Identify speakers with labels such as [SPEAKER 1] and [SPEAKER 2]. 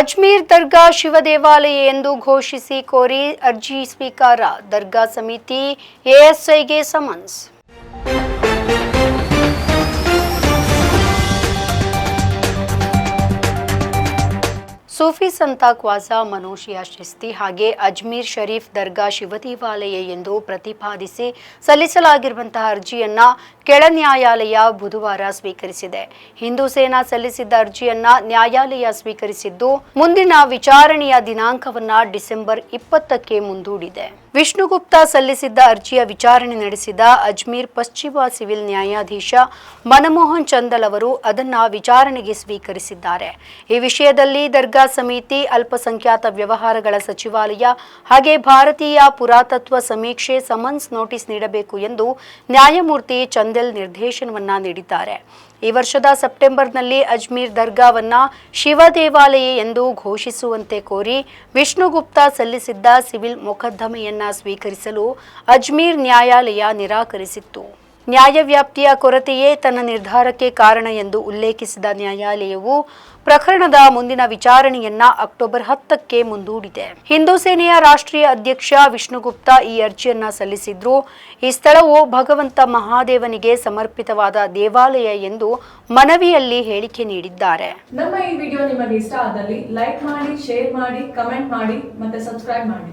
[SPEAKER 1] ಅಜ್ಮೀರ್ ದರ್ಗಾ ಶಿವ ದೇವಾಲಯ ಎಂದು ಘೋಷಿಸಿ ಕೋರಿ ಅರ್ಜಿ ಸ್ವೀಕಾರ ದರ್ಗಾ ಸಮಿತಿ ಎಎಸ್ಐಗೆ ಸಮನ್ಸ್. ಸೂಫಿ ಸಂತ ಕ್ವಾಸಾ ಮನೋಷಿಯಾ ಶಿಸ್ತಿ ಹಾಗೆ ಅಜ್ಮೀರ್ ಶರೀಫ್ ದರ್ಗಾ ಶಿವ ದೇವಾಲಯ ಎಂದು ಪ್ರತಿಪಾದಿಸಿ ಸಲ್ಲಿಸಲಾಗಿರುವಂತಹ ಅರ್ಜಿಯನ್ನ ಕೆಳ ನ್ಯಾಯಾಲಯ ಬುಧವಾರ ಸ್ವೀಕರಿಸಿದೆ. ಹಿಂದೂ ಸೇನಾ ಸಲ್ಲಿಸಿದ್ದ ಅರ್ಜಿಯನ್ನ ನ್ಯಾಯಾಲಯ ಸ್ವೀಕರಿಸಿದ್ದು ಮುಂದಿನ ವಿಚಾರಣೆಯ ದಿನಾಂಕವನ್ನ ಡಿಸೆಂಬರ್ ಇಪ್ಪತ್ತಕ್ಕೆ ಮುಂದೂಡಿದೆ. ವಿಷ್ಣುಗುಪ್ತ ಸಲ್ಲಿಸಿದ್ದ ಅರ್ಜಿಯ ವಿಚಾರಣೆ ನಡೆಸಿದ ಅಜ್ಮೀರ್ ಪಶ್ಚಿಮ ಸಿವಿಲ್ ನ್ಯಾಯಾಧೀಶ ಮನಮೋಹನ್ ಚಂದಲ್ ಅವರು ಅದನ್ನ ವಿಚಾರಣೆಗೆ ಸ್ವೀಕರಿಸಿದ್ದಾರೆ. ಈ ವಿಷಯದಲ್ಲಿ ದರ್ಗಾ ಸಮಿತಿ, ಅಲ್ಪಸಂಖ್ಯಾತ ವ್ಯವಹಾರಗಳ ಸಚಿವಾಲಯ ಹಾಗೆ ಭಾರತೀಯ ಪುರಾತತ್ವ ಸಮೀಕ್ಷೆ ಸಮನ್ಸ್ ನೋಟಿಸ್ ನೀಡಬೇಕು ಎಂದು ನ್ಯಾಯಮೂರ್ತಿ ಚಂದಲ್ ನಿರ್ದೇಶನವನ್ನ ನೀಡಿದ್ದಾರೆ. ಈ ವರ್ಷದ ಸೆಪ್ಟೆಂಬರ್ನಲ್ಲಿ ಅಜ್ಮೀರ್ ದರ್ಗಾವನ್ನ ಶಿವ ದೇವಾಲಯ ಎಂದು ಘೋಷಿಸುವಂತೆ ಕೋರಿ ವಿಷ್ಣುಗುಪ್ತ ಸಲ್ಲಿಸಿದ್ದ ಸಿವಿಲ್ ಮೊಕದ್ದಮೆಯನ್ನ ಸ್ವೀಕರಿಸಲು ಅಜ್ಮೀರ್ ನ್ಯಾಯಾಲಯ ನಿರಾಕರಿಸಿತ್ತು. ನ್ಯಾಯವ್ಯಾಪ್ತಿಯ ಕೊರತೆಯೇ ತನ್ನ ನಿರ್ಧಾರಕ್ಕೆ ಕಾರಣ ಎಂದು ಉಲ್ಲೇಖಿಸಿದ ನ್ಯಾಯಾಲಯವು ಪ್ರಕರಣದ ಮುಂದಿನ ವಿಚಾರಣೆಯನ್ನ ಅಕ್ಟೋಬರ್ ಹತ್ತಕ್ಕೆ ಮುಂದೂಡಿದೆ. ಹಿಂದೂ ಸೇನೆಯ ರಾಷ್ಟ್ರೀಯ ಅಧ್ಯಕ್ಷ ವಿಷ್ಣುಗುಪ್ತ ಈ ಅರ್ಜಿಯನ್ನ ಸಲ್ಲಿಸಿದ್ರು. ಈ ಸ್ಥಳವು ಭಗವಂತ ಮಹಾದೇವನಿಗೆ ಸಮರ್ಪಿತವಾದ ದೇವಾಲಯ ಎಂದು ಮನವಿಯಲ್ಲಿ ಹೇಳಿಕೆ ನೀಡಿದ್ದಾರೆ.
[SPEAKER 2] ನಮ್ಮ ಈ ವಿಡಿಯೋ ನಿಮಗೆ ಇಷ್ಟ ಆದಲ್ಲಿ ಲೈಕ್ ಮಾಡಿ, ಶೇರ್ ಮಾಡಿ, ಕಮೆಂಟ್ ಮಾಡಿ ಮತ್ತೆ ಸಬ್ಸ್ಕ್ರೈಬ್ ಮಾಡಿ.